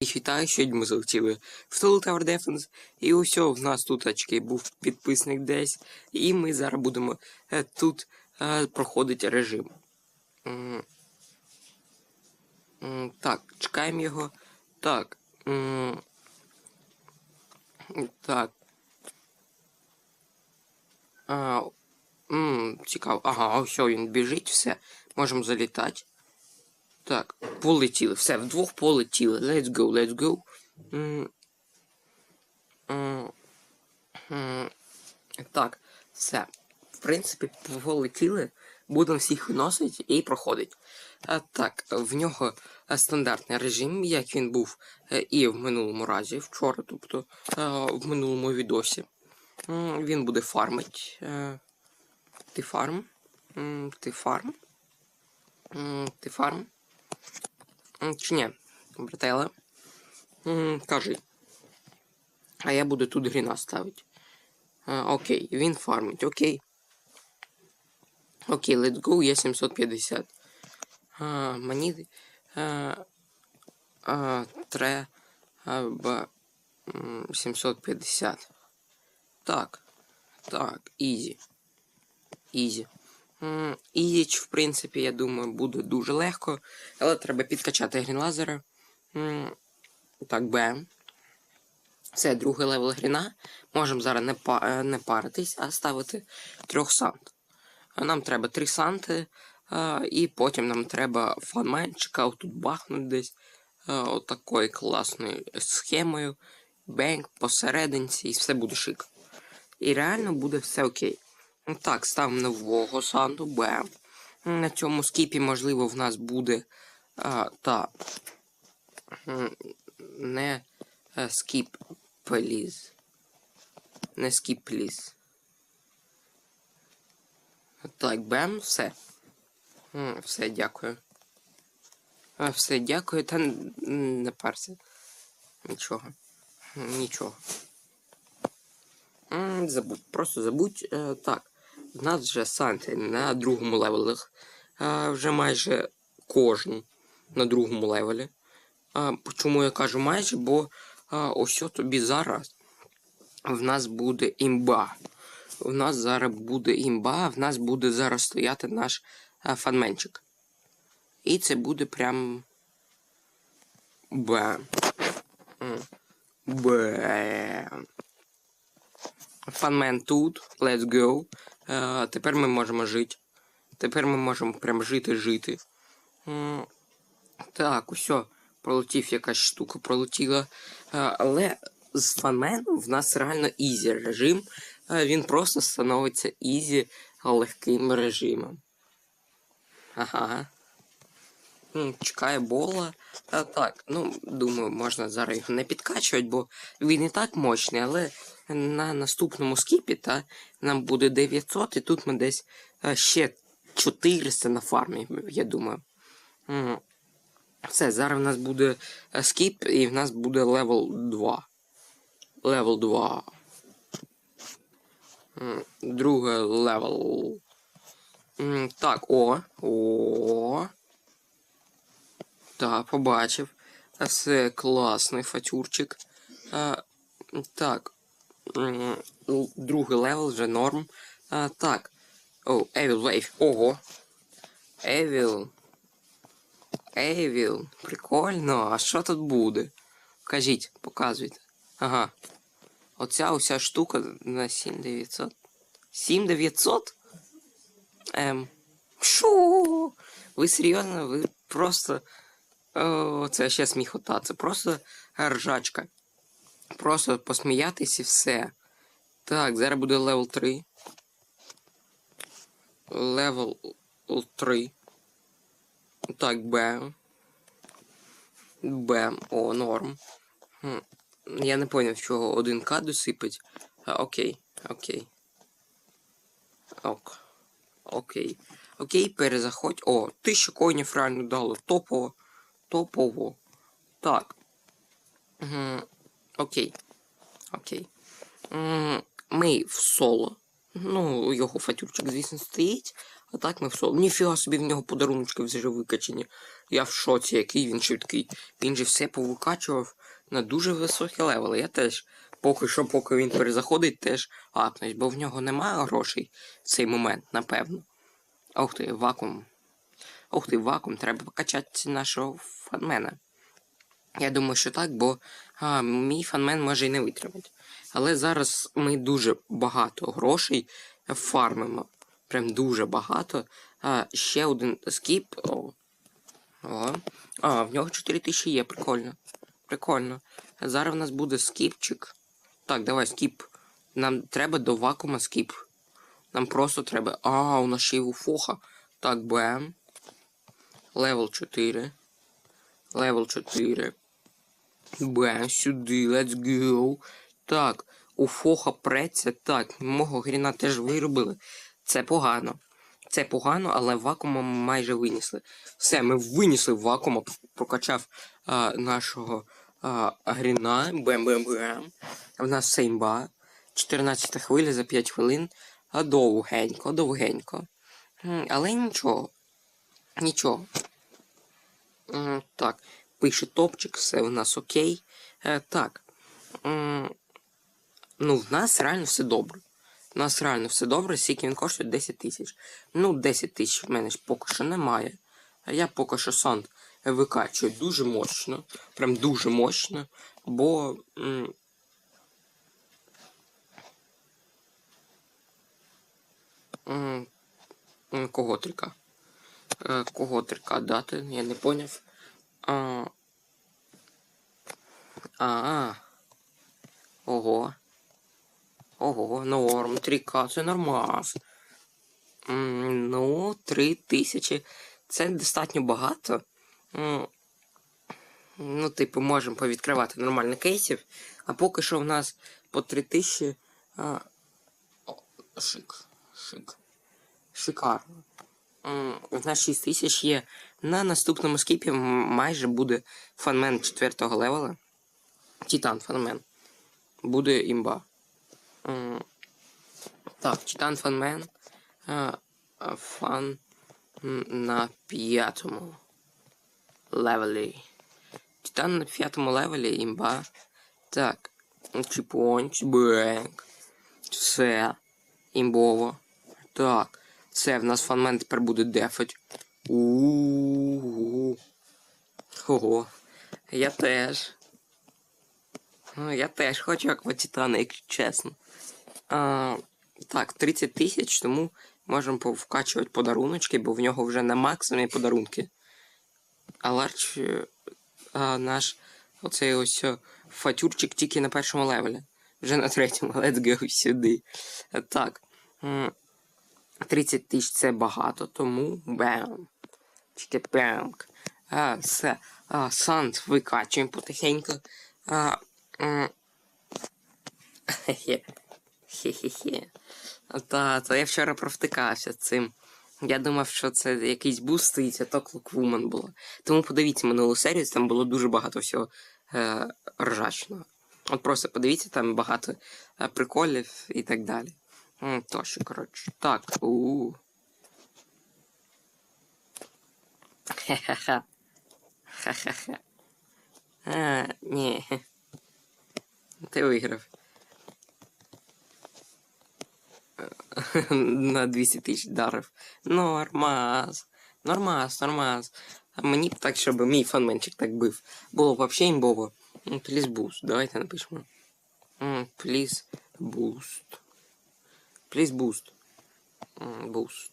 І вітаю, сьогодні ми залетіли в Total Tower Defense. І ось в нас тут очки був підписник десь. І ми зараз будемо е, тут е, проходити режим. М. М, Так, чекаємо його. Так. м, Так. А, м, цікаво. Ага, ось він біжить, все. Можемо залітати. Так, полетіли. Все, вдвох полетіли. Let's go, let's go. Так, все. В принципі, полетіли. Будемо всіх виносити і проходить. А, так, в нього стандартний режим, як він був е, і в минулому разі, вчора, тобто е, в минулому відосі. Він буде фармить. Е, Ти фарм? Ти фарм? Ти фарм? Чи ні, братела? Кажи. А я буду тут гріна ставити. Окей, він фармить, окей. Окей, let's go, є 750. А, мені а, а, треба 750. Так. Так, ізі. Ізі. М, Ізіч, в принципі, я думаю, буде дуже легко. Але треба підкачати грінлазера. Так, Б. Це другий левел гріна. Можемо зараз не, па- е, не паритись, а ставити трьох сант. Нам треба три санти, і потім нам треба фанменчика отут бахнути десь а, отакою класною схемою. Бенк посерединці, і все буде шик. І реально буде все окей. Так, ставимо нового санту, Б. На цьому скіпі, можливо, в нас буде а, та не е, скіп пліз. Не скіп пліз. Так, бем, все. Все, дякую. Все, дякую, та не парся. Нічого. Нічого. Забудь, просто забудь. Е, так, в нас вже Санти на другому левелі. Вже майже кожен на другому левелі. А, чому я кажу майже? Бо а, ось тобі зараз в нас буде імба. В нас зараз буде імба, в нас буде зараз стояти наш а, фанменчик. І це буде прям. М. Бем. Фанмен тут. Let's go. Е, тепер ми можемо жити. Тепер ми можемо прям жити-жити. Так, усьо. Пролетів якась штука, пролетіла. Е, але з фанменом в нас реально ізі режим. Е, він просто становиться ізі легким режимом. Ага. Чекає бола. Та так, ну, думаю, можна зараз його не підкачувати, бо він і так мощний, але на наступному скіпі та, нам буде 900, і тут ми десь е, ще 400 на фармі, я думаю. Все, зараз в нас буде е, скіп, і в нас буде левел 2. Левел 2. Друге левел. Так, о. О. Так, побачив. А Все класний фатюрчик. Так. Другий левел вже норм. А, так. О, Evil Wave. Ого. Evil. Evil. Прикольно. А що тут буде? Кажіть, показуйте. Ага. Оця уся штука на 7900. 7900? Ем. Шо? Ви серйозно? Ви просто. О, це ще сміхота. Це просто ржачка. Просто посміятись і все. Так, зараз буде левел 3. Левел 3. Так, бем. Бем. О, норм. Хм. Я не поняв, чого 1К досипать. А, окей, окей. Ок. Окей. Окей, перезаходь. О, 1000 коїнів реально дало. Топово. Топово. Так. Окей. Окей. Ми в соло. Ну, його фатюрчик, звісно, стоїть. А так ми в соло. Ніфіга собі в нього подаруночки вже викачені. Я в шоці, який він швидкий. Він же все повикачував на дуже високі левели. Я теж поки що, поки він перезаходить, теж апнусь, бо в нього немає грошей в цей момент, напевно. Ух ти, вакуум. Ух ти, вакуум, треба покачати нашого фанмена. Я думаю, що так, бо а, мій фанмен може і не витримати. Але зараз ми дуже багато грошей фармимо. Прям дуже багато. А, ще один скіп. О. О. А, в нього 4000 є, прикольно. Прикольно. Зараз в нас буде скіпчик. Так, давай скіп. Нам треба до вакуума скіп. Нам просто треба. А, у нас ще й уфоха. Так, бем. Левел 4. Левел 4. Бем, сюди, let's go. Так, у Фоха преться. Так, мого гріна теж виробили. Це погано. Це погано, але вакуума ми майже винесли. Все, ми винесли вакуума, прокачав а, нашого а, гріна. Бем-бем-бем. В нас все імба. 14 хвиля за 5 хвилин. А довгенько, довгенько. Але нічого. Нічого. Так, пише топчик, все у нас окей. Е, так. Ну, в нас реально все добре. У нас реально все добре, скільки він коштує 10 тисяч. Ну, 10 тисяч в мене ж поки що немає. Я поки що санд викачую дуже мощно. Прям дуже мощно. Бо. м, м, м, Кого трика? Е, Кого трика дати? Я не поняв. А, а, ого. Ого, норм, 3К, це нормас. Ну, 3 тисячі. Це достатньо багато. Ну, типу, можемо повідкривати нормально кейсів. А поки що в нас по 3 тисячі. А, шик. Шик. Шикарно. В нас 6 тисяч є. На наступному скіпі майже буде фанмен 4 левела. Титан фанмен. Буде імба. Так, Титан фанмен. А, а, Фан на п'ятому левелі. Титан на п'ятому левелі імба. Так. Чіпонч, бенк. Все. Імбово. Так. Все, в нас фанмен тепер буде дефать. У-у-у. Ого. Я теж. Ну, я теж хочу акватитана, якщо чесно. А, так, 30 тисяч, тому можемо повкачувати подаруночки, бо в нього вже на максимумі подарунки. А Ларч а, наш оцей ось фатюрчик тільки на першому левелі. Вже на третьому. Let's go сюди. Так. 30 тисяч це багато, тому бем. Тільки бемк. А, все. А, санд викачуємо потихеньку. А, Хе-хе. Хе-хе-хе. Та, я вчора провтикався цим. Я думав, що це якийсь буст стоїть, а то Клоквумен було. Тому подивіться минулу серію, там було дуже багато всього е, ржачного. От просто подивіться, там багато е, приколів і так далі. Тощо, коротше. Так, у. Хе-хе-хе. Ха-ха-ха. А, ні. Ти виграв. На 200 тисяч дарив. Нормас. Нормас, нормас. А мені б так, щоб мій фанменчик так бив. Було б взагалі імбово. Пліз буст. Давайте напишемо. Пліз буст. Пліз буст. Буст.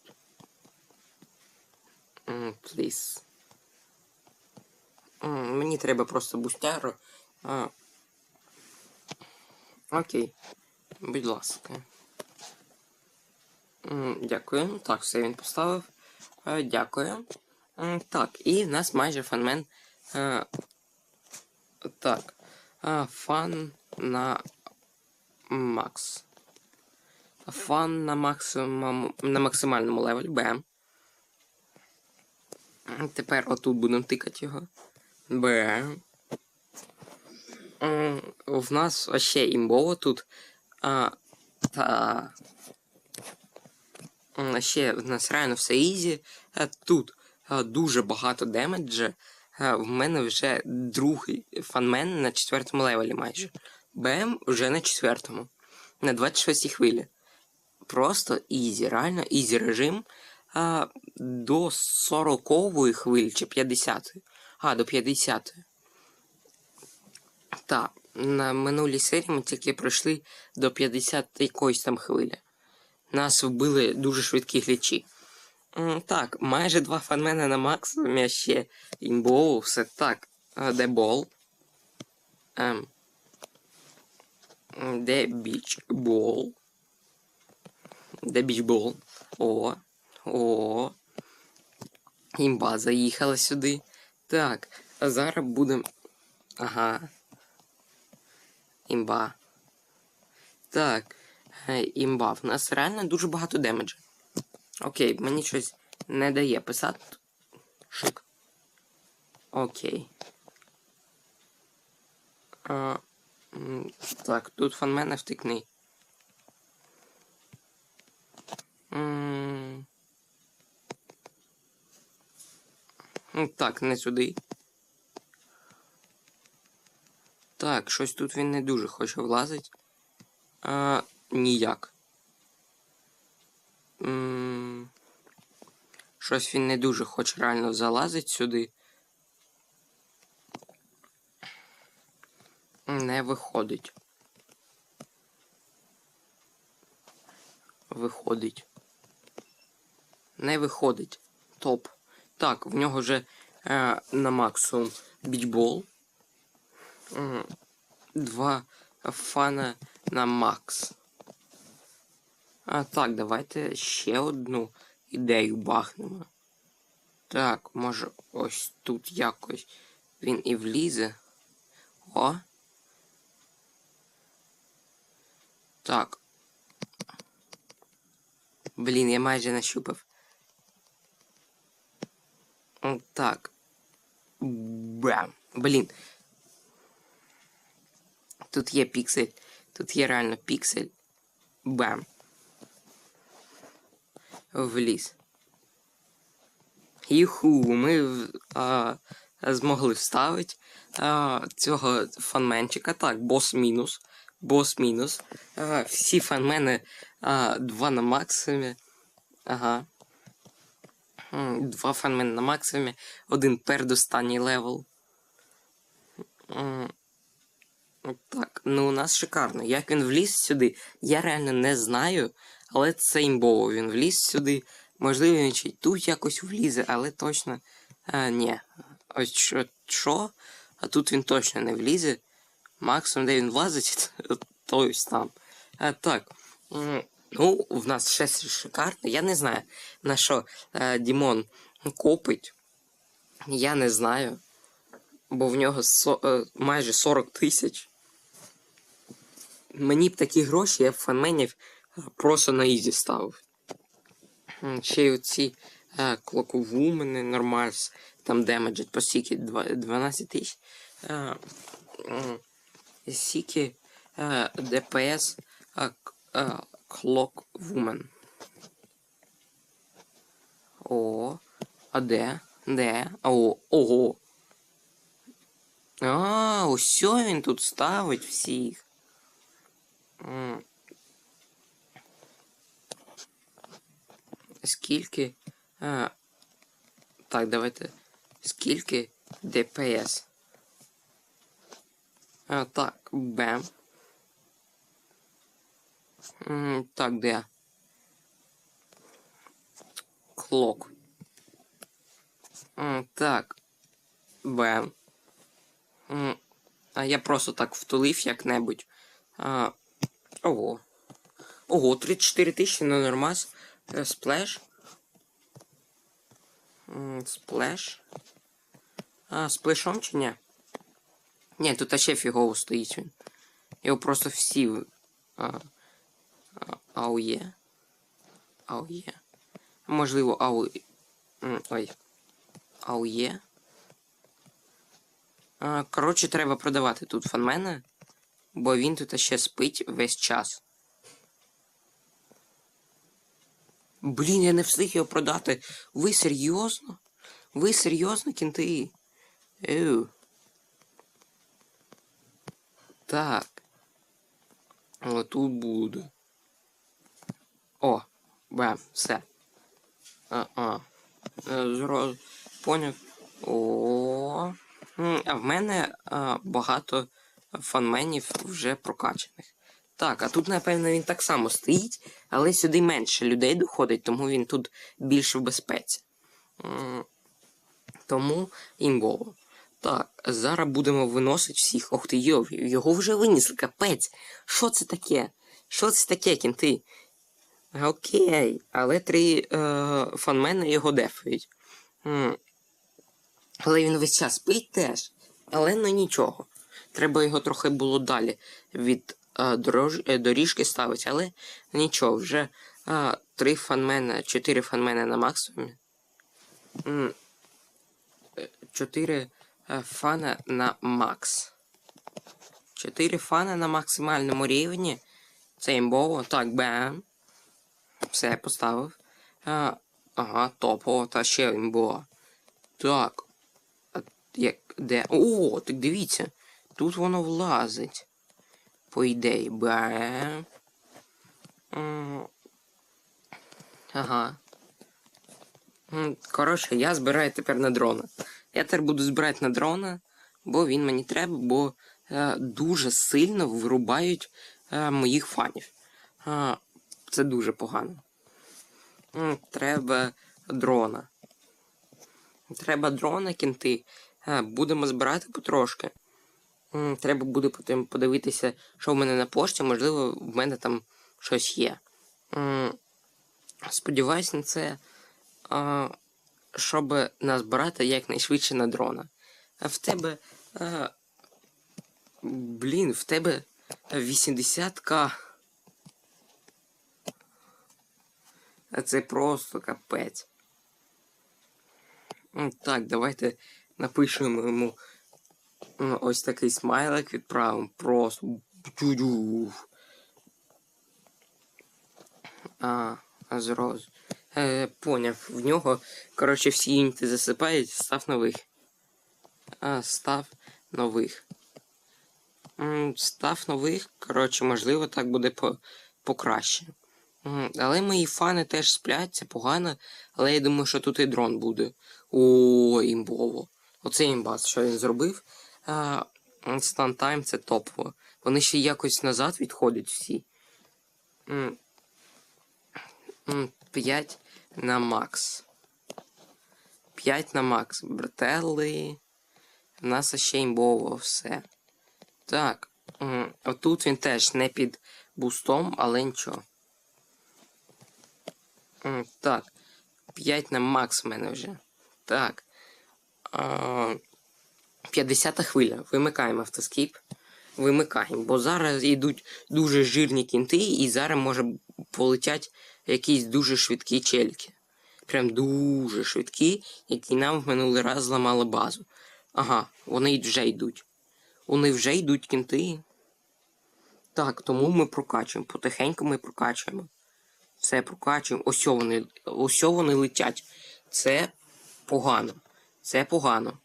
Пліз. Мені треба просто бустяру. Окей. Будь ласка. Дякую. Так, все він поставив. Е, Дякую. Так, і в нас майже фанмен. Е, Так. Е, Фан на Макс. Фан на максимум на максимальному левелі. Бем. Тепер отут будемо тикати його. М, В нас ще імбово тут. А, та... Ще в нас реально все ізі. Е, Тут е, дуже багато демеджа. Е, В мене вже другий фанмен на четвертому левелі майже. БМ вже на четвертому. На 26 хвилі. Просто ізі, реально ізі режим. А, до 40 хвилі чи 50. А, до 50. Так, на минулій серії ми тільки пройшли до 50 якоїсь там хвилі. Нас вбили дуже швидкі глічі. Так, майже два фанмена на максимумі, ще імбоу, все так. А, Де бол? Ем. Де бічбол? Де бічбол? О. О. Імба заїхала сюди. Так, а зараз будемо. Ага. Імба. Так. е, Імба. В нас реально дуже багато демеджа. Окей, мені щось не дає писати. Шик. Окей. А, так, тут фанмена втекни. М. Ну, Так, не сюди. Так, щось тут він не дуже хоче влазить. А, ніяк. М, Щось він не дуже хоче реально залазить сюди. Не виходить. Виходить. Не виходить. Топ. Так, в нього вже е, на максимум бічбол. Два фана на макс. А так, давайте ще одну ідею бахнемо. Так, може ось тут якось він і влізе. О. Так. Блін, я майже нащупав. Так. Бам. Блін. Тут є піксель. Тут є реально піксель. Бам. Вліз. Юху, ми в- а, змогли вставити а, цього фанменчика. Так, бос мінус. Бос мінус. Всі фанмени а, два на максимумі. Ага. Два фанмени на максимумі. Один передостанній левел. Так, ну у нас шикарно. Як він вліз сюди, я реально не знаю, але це імбово. Він вліз сюди. Можливо, він ще й тут якось влізе, але точно а, ні. Ось що, що? А тут він точно не влізе. Максимум, де він влазить, то ось там. А, так. Ну, в нас ще шикарно. Я не знаю, на що е, Дімон копить. Я не знаю. Бо в нього со, е, майже 40 тисяч. Мені б такі гроші, я б фанменів е, просто на ізі ставив. Ще й оці е, клоковумени, нормальс, там демеджать по сіки 12 тисяч. Е, м, Сіки е, ДПС е, е, Clock Woman. О, а де? Де? О, ого. А, ось він тут ставить всіх. Скільки. А, так, давайте. Скільки ДПС? А, так, бем. Так, де? Клок. Так. М, А я просто так втулив як-небудь. Ого. Ого, 34 тисячі на нормас. Е, Сплеш. Сплеш. А, сплешом чи ні? Ні, тут ще фігово стоїть він. Його просто всі. а, аує. Аує. Можливо, ау. Ой. Аує. Коротше, треба продавати тут фанмена, бо він тут ще спить весь час. Блін, я не встиг його продати. Ви серйозно? Ви серйозно, кінти? Еу. Так. Тут буде. О, бем, все. А-а. Е, поняв. О. А в мене а, багато фанменів вже прокачаних. Так, а тут, напевно, він так само стоїть, але сюди менше людей доходить, тому він тут більше в безпеці. Тому імбово. Так, зараз будемо виносити всіх. Ох ти йов, його вже винесли, капець. Що це таке? Що це таке, кінти? Окей, але три е, фанмени його дефають. М. Але він весь час спить теж. Але ну нічого. Треба його трохи було далі від е, дорож... е, доріжки ставити, але нічого, вже е, три фанмена, чотири фанмена на максимумі. М. Е, Чотири е, фана на макс. Чотири фана на максимальному рівні. Це імбово. Так, бем. Все, я поставив. А, ага, топово, та ще імбово. Так. А, як, де? О, так дивіться. Тут воно влазить. По ідеї. Бем. Ага. Коротше, я збираю тепер на дрона. Я тепер буду збирати на дрона, бо він мені треба, бо е, дуже сильно вирубають е, моїх фанів. Е, це дуже погано. Треба дрона. Треба дрона кінти. Е, Будемо збирати потрошки. Треба буде потім подивитися, що в мене на пошті, можливо, в мене там щось є. Сподіваюсь на це, щоб назбирати якнайшвидше на дрона. А в тебе. Блін, в тебе 80к. А це просто капець. Так, давайте напишемо йому ось такий смайлик відправимо. Просто. А, зроз. Е, поняв. В нього, коротше, всі юніти засипають, став нових. А, став нових. Став нових, коротше, можливо, так буде по, покраще. Але мої фани теж сплять, це погано, але я думаю, що тут і дрон буде. О, імбово. Оце імбас, що він зробив. Instant Time це топово. Вони ще якось назад відходять всі. 5 на макс. 5 на макс. Брателли. У нас ще імбово все. Так. Отут він теж не під бустом, але нічого. Так. 5 на макс в мене вже. Так. А, 50 хвиля. Вимикаємо автоскіп. Вимикаємо, бо зараз йдуть дуже жирні кінти, і зараз може полетять якісь дуже швидкі чельки. Прям дуже швидкі, які нам в минулий раз зламали базу. Ага, вони вже йдуть. Вони вже йдуть кінти. Так, тому ми прокачуємо. Потихеньку ми прокачуємо. Все прокачуємо. Ось вони, ось вони летять. Це погано. Це погано.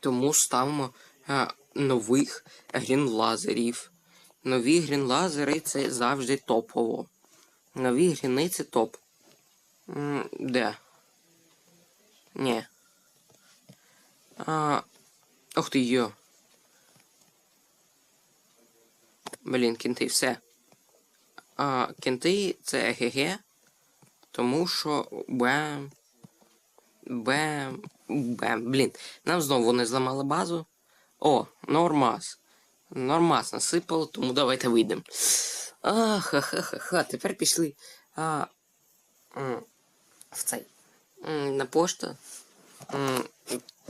Тому ставимо е, нових грінлазерів. Нові грінлазери це завжди топово. Нові гріни це топ. Де? Ні. А, Ох ти йо. Блін, кінти, все. А, кінти це ЕГГ. Тому що бем. Бем. Бем. Блін. Нам знову вони зламали базу. О, нормас. Нормас насипало, тому давайте вийдемо. Ха-ха-ха-ха. Тепер пішли а, в цей. На пошту.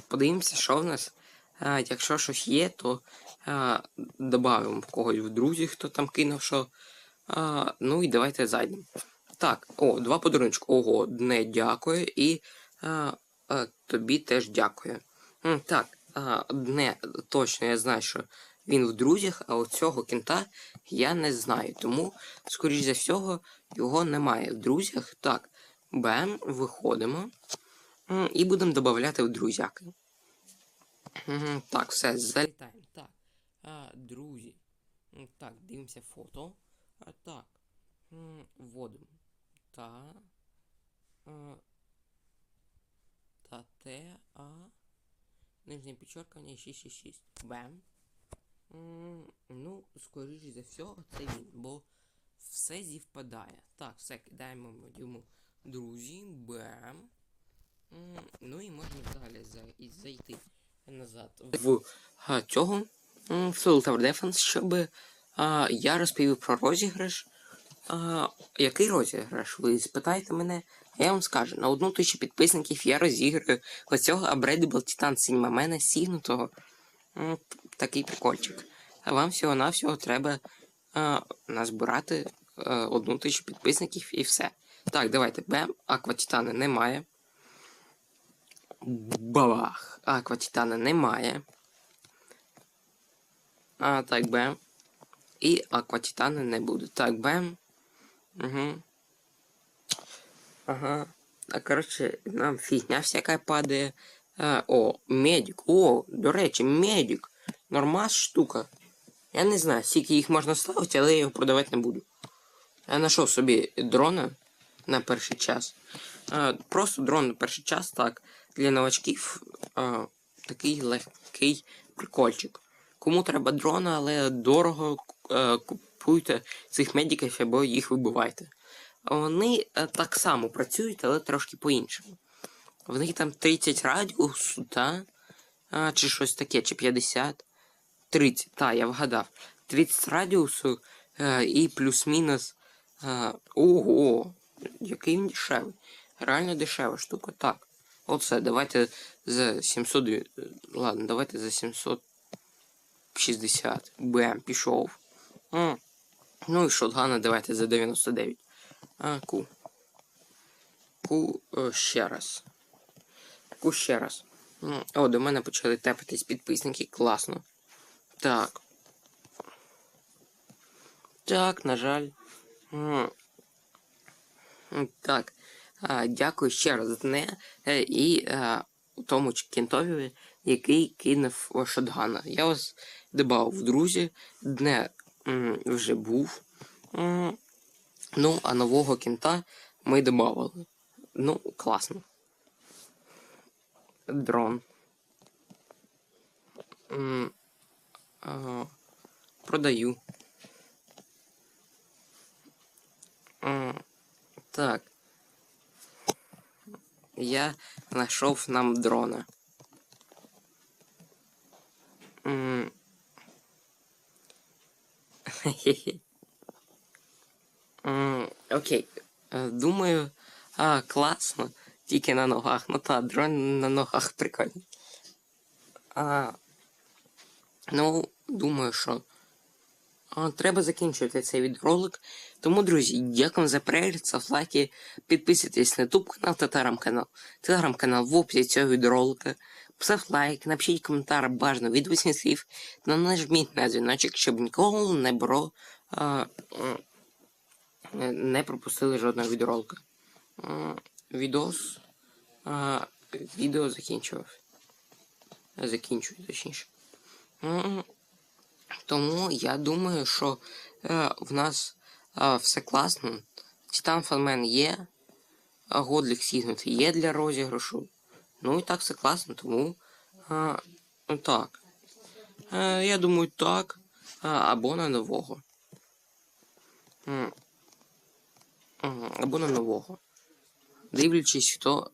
Подивимося, що в нас. А, якщо щось є, то а, додамо когось в друзі, хто там кинув що. А, ну і давайте зайдемо. Так, о, два подарунки. Ого, одне дякую і а, а, тобі теж дякую. Так, а, одне точно я знаю, що він в друзях, а оцього кінта я не знаю. Тому, скоріш за всього, його немає в друзях. Так, бем, виходимо. І будемо додавати в друзяки. Так, все, залітаємо. Так. Друзі. Так, дивимося фото. А, так. Вводимо. Та. Та Т, А. Нижнє підчеркання 666. Бем. Ну, скоріш за всього, це він, бо все зівпадає. Так, все, кидаємо йому друзі. Бем. Ну і можна далі зайти назад в цього в Tower Defense, щоб а, я розповів про розіграш. А, який розіграш? Ви спитаєте мене, а я вам скажу, на одну тисячу підписників я розіграю оцього Titan Cinema мене сігнутого. Такий прикольчик. А вам всього-навсього треба а, назбирати а, одну тисячу підписників і все. Так, давайте. Бем, Акватитана немає. Бабах. Акватитана немає. А, так, бем. І акватитани не буде. Так, бем. Угу. Ага. А коротше, нам фігня всяка падає. А, о, медик. О, до речі, медик. Нормас штука. Я не знаю, скільки їх можна ставити, але я його продавати не буду. Я знайшов собі дрона на перший час. А, просто дрон на перший час, так. Для новачків а, такий легкий прикольчик. Кому треба дрона, але дорого е, купуйте цих медиків або їх вибивайте. Вони е, так само працюють, але трошки по-іншому. В них там 30 радіусу, та? А, чи щось таке, чи 50. 30, та, я вгадав. 30 радіусу е, і плюс-мінус. Ого, який він дешевий. Реально дешева штука. Так. Оце, давайте за 700. е, Ладно, давайте за 760. Бем, пішов. М. Ну і шотгана давайте за 99. А, ку. Ку е, ще раз. Ку ще раз. О, до мене почали тепатись підписники. Класно. Так. Так, на жаль. М. Так. А, дякую ще раз Дне е, і е, тому кентові, який кинув шотгана. Я вас додав в друзі. Дне вже був. Ну, а нового кінта ми додавали. Ну, класно. Дрон. Продаю. Так. Я знайшов нам дрона. М. Хе-хе. М, Окей. Е, Думаю, а, класно. Тільки на ногах. Ну та, дрон на ногах прикольний. А, ну, думаю, що а, треба закінчувати цей відеоролик. Тому, друзі, дякую за перегляд, ставте лайки, підписуйтесь на YouTube канал та телеграм-канал. Телеграм-канал в описі цього відеоролика. Поставте лайк, напишіть коментар бажано від восьми слів та нажміть на дзвіночок, щоб ніколи не було а, не пропустили жодного відеоролика. М, Відос. А, відео закінчував. Закінчую, точніше. Тому я думаю, що е, в нас е, все класно. Титан Фанмен є. Годлік Сігнут є для розіграшу. Ну і так все класно, тому. Е, ну так. Е, я думаю, так. А, або на нового. Або на нового. Дивлячись, хто.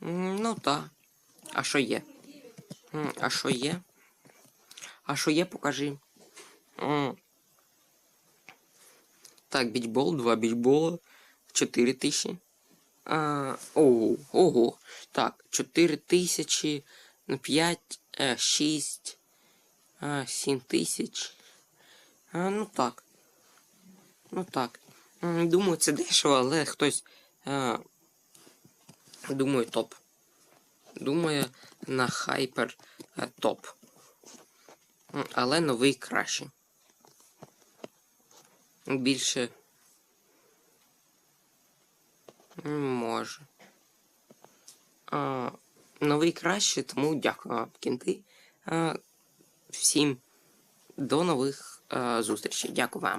Ну так. А що є? А що є? А що є, покажи. Так, бічбол, два бічбола, 4 тисячі. А, ого, ого. Так, 4 тисячі, ну, 5, е, 6, 7 тисяч. А, ну так. Ну так. Думаю, це дешево, але хтось. А, думаю, топ. Думаю, на хайпер е, топ. Але новий краще. Більше. Може. А, новий краще, тому дякую вам, кінти. А, всім до нових а, зустрічей. Дякую вам.